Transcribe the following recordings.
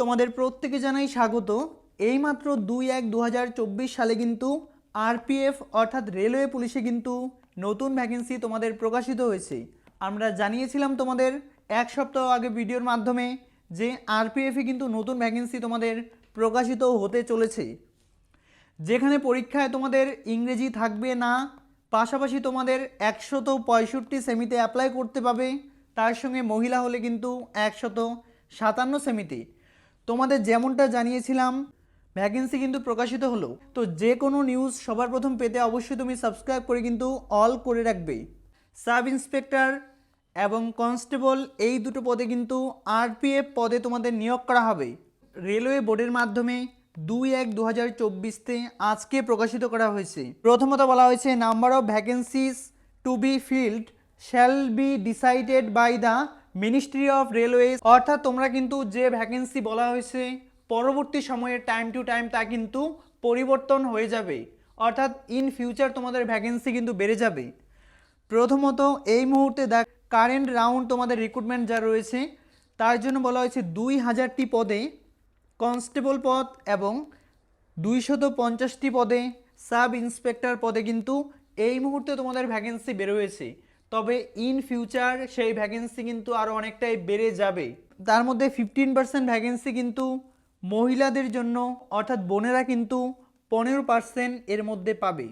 তোমাদের প্রত্যেকে জানাই স্বাগত। এইমাত্র দুই এক দু সালে কিন্তু আরপিএফ অর্থাৎ রেলওয়ে পুলিশে কিন্তু নতুন ভ্যাকেন্সি তোমাদের প্রকাশিত হয়েছে। আমরা জানিয়েছিলাম তোমাদের এক সপ্তাহ আগে ভিডিওর মাধ্যমে যে আরপিএফে কিন্তু নতুন ভ্যাকেন্সি তোমাদের প্রকাশিত হতে চলেছে। যেখানে পরীক্ষায় তোমাদের ইংরেজি থাকবে না, পাশাপাশি তোমাদের একশত পঁয়ষট্টি সেমিতে অ্যাপ্লাই করতে পাবে তার সঙ্গে মহিলা হলে কিন্তু একশত সাতান্ন সেমিতে তোমাদের যেমনটা জানিয়েছিলাম ভ্যাকেন্সি কিন্তু প্রকাশিত হলো। তো যে কোনো নিউজ সবার প্রথম পেতে অবশ্যই তুমি সাবস্ক্রাইব করে কিন্তু অল করে রাখবে। সাব ইন্সপেক্টর এবং কনস্টেবল এই দুটো পদে কিন্তু আরপিএফ পদে তোমাদের নিয়োগ করা হবে। রেলওয়ে বোর্ডের মাধ্যমে দুই এক দু হাজার চব্বিশতে আজকে প্রকাশিত করা হয়েছে। প্রথমত বলা হয়েছে number of vacancies to be filled shall be decided by the ministry of railways অর্থাৎ তোমরা কিন্তু যে ভ্যাকেন্সি বলা হয়েছে, পরবর্তী সময়ে টাইম টু টাইম তা কিন্তু পরিবর্তন হয়ে যাবে। অর্থাৎ ইন ফিউচার তোমাদের ভ্যাকেন্সি কিন্তু বেড়ে যাবে। প্রথমত এই মুহূর্তে দেখ কারেন্ট রাউন্ড তোমাদের রিক্রুটমেন্ট যা রয়েছে, তার জন্য বলা হয়েছে দুই হাজারটি পদে কনস্টেবল পদ এবং দুইশত পঞ্চাশটি পদে সাব ইন্সপেক্টর পদে কিন্তু এই মুহূর্তে তোমাদের ভ্যাকেন্সি বের হয়েছে। তবে ইন ফিউচার সেই ভ্যাকেন্সি কিন্তু আরও অনেকটাই বেড়ে যাবে। তার মধ্যে ফিফটিন পার্সেন্ট ভ্যাকেন্সি কিন্তু মহিলাদের জন্য, অর্থাৎ বোনেরা কিন্তু পনেরো পার্সেন্ট এর মধ্যে পাবে।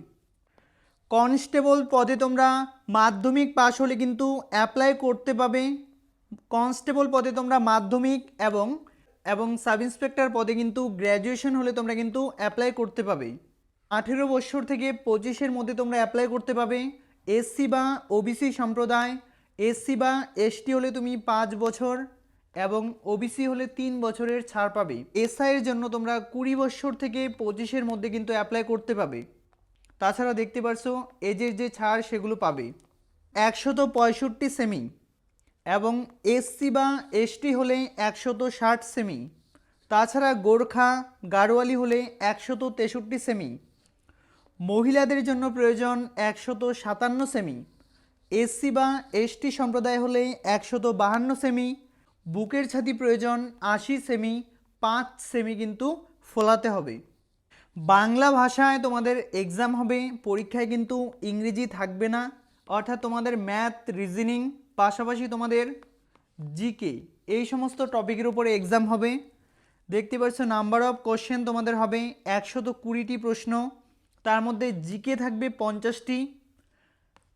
কনস্টেবল পদে তোমরা মাধ্যমিক পাশ হলে কিন্তু অ্যাপ্লাই করতে পাবে। কনস্টেবল পদে তোমরা মাধ্যমিক এবং এবং সাব ইন্সপেক্টর পদে কিন্তু গ্র্যাজুয়েশন হলে তোমরা কিন্তু অ্যাপ্লাই করতে পাবে। আঠেরো বছর থেকে পঁচিশের মধ্যে তোমরা অ্যাপ্লাই করতে পাবে। এসসি বা ওবিসি সম্প্রদায়, এসসি বা এসটি হলে তুমি পাঁচ বছর এবং ওবিসি হলে তিন বছরের ছাড় পাবে। এসআই এর জন্য তোমরা কুড়ি বছর থেকে পঁচিশের মধ্যে কিন্তু অ্যাপ্লাই করতে পাবে। তাছাড়া দেখতে পারছ, এজের যে ছাড় সেগুলো পাবে। একশত পঁয়ষট্টি সেমি এবং এসসি বা এসটি হলে একশত ষাট সেমি তাছাড়া গোর্খা গাড়োয়ালি হলে একশত তেষট্টি সেমি মহিলাদের জন্য প্রয়োজন একশত সাতান্ন সেমি। এসসি বা এসটি সম্প্রদায় হলে একশত বাহান্ন সেমি। বুকের ছাতি প্রয়োজন আশি সেমি, পাঁচ সেমি কিন্তু ফোলাতে হবে। বাংলা ভাষায় তোমাদের এক্সাম হবে, পরীক্ষায় কিন্তু ইংরেজি থাকবে না। অর্থাৎ তোমাদের ম্যাথ, রিজনিং, পাশাপাশি তোমাদের জিকে এই সমস্ত টপিকের উপরে এক্সাম হবে। দেখতে পাচ্ছ নাম্বার অফ কোশ্চেন তোমাদের হবে একশত কুড়িটি প্রশ্ন। তার মধ্যে জিকে থাকবে পঞ্চাশটি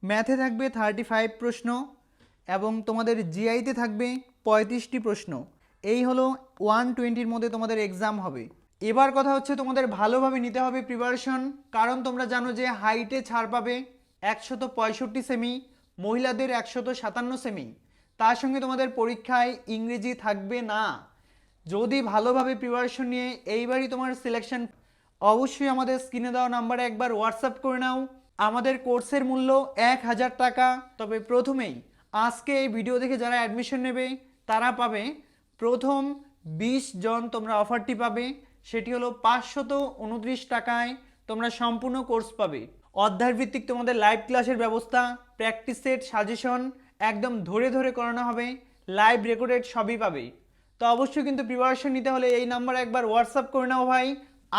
ম্যাথে থাকবে থার্টি ফাইভ প্রশ্ন এবং তোমাদের জিআইতে থাকবে পঁয়ত্রিশটি প্রশ্ন। এই হলো ওয়ান টোয়েন্টির মধ্যে তোমাদের এক্সাম হবে। এবার কথা হচ্ছে তোমাদের ভালোভাবে নিতে হবে প্রিপারেশন কারণ তোমরা জানো যে হাইটে ছাড় পাবে একশত পঁয়ষট্টি সেমি মহিলাদের একশত সাতান্ন সেমি তার সঙ্গে তোমাদের পরীক্ষায় ইংরেজি থাকবে না। যদি ভালোভাবে প্রিপারেশন নিয়ে এইবারই তোমার সিলেকশন অবশ্যই আমাদের স্ক্রিনে দেওয়া নাম্বারে একবার হোয়াটসঅ্যাপ করে নাও। আমাদের কোর্সের মূল্য এক হাজার টাকা। তবে প্রথমেই আজকে এই ভিডিও দেখে যারা অ্যাডমিশন নেবে, তারা পাবে প্রথম বিশ জন তোমরা অফারটি পাবে। সেটি হলো পাঁচশত উনত্রিশ টাকায় তোমরা সম্পূর্ণ কোর্স পাবে। অধ্যায় ভিত্তিক তোমাদের লাইভ ক্লাসের ব্যবস্থা প্র্যাকটিস সেট সাজেশন একদম ধরে ধরে করানো হবে। লাইভ রেকর্ডেড সবই পাবে। তো অবশ্যই কিন্তু প্রিপারেশন নিতে হলে এই নাম্বারে একবার হোয়াটসঅ্যাপ করে নাও ভাই।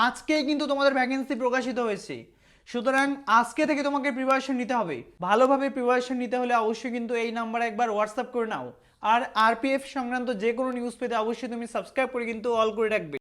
আজকেই কিন্তু তোমাদের ভ্যাকেন্সি প্রকাশিত হয়েছে। সুতরাং আজকে থেকে তোমাকে প্রিপারেশন নিতে হবে। ভালোভাবে প্রিপারেশন নিতে হলে অবশ্যই কিন্তু এই নাম্বারে একবার হোয়াটসঅ্যাপ করে নাও। আর আরপিএফ সংক্রান্ত যে কোনো নিউজ পেতে অবশ্যই তুমি সাবস্ক্রাইব করে কিন্তু অল করে রাখবে।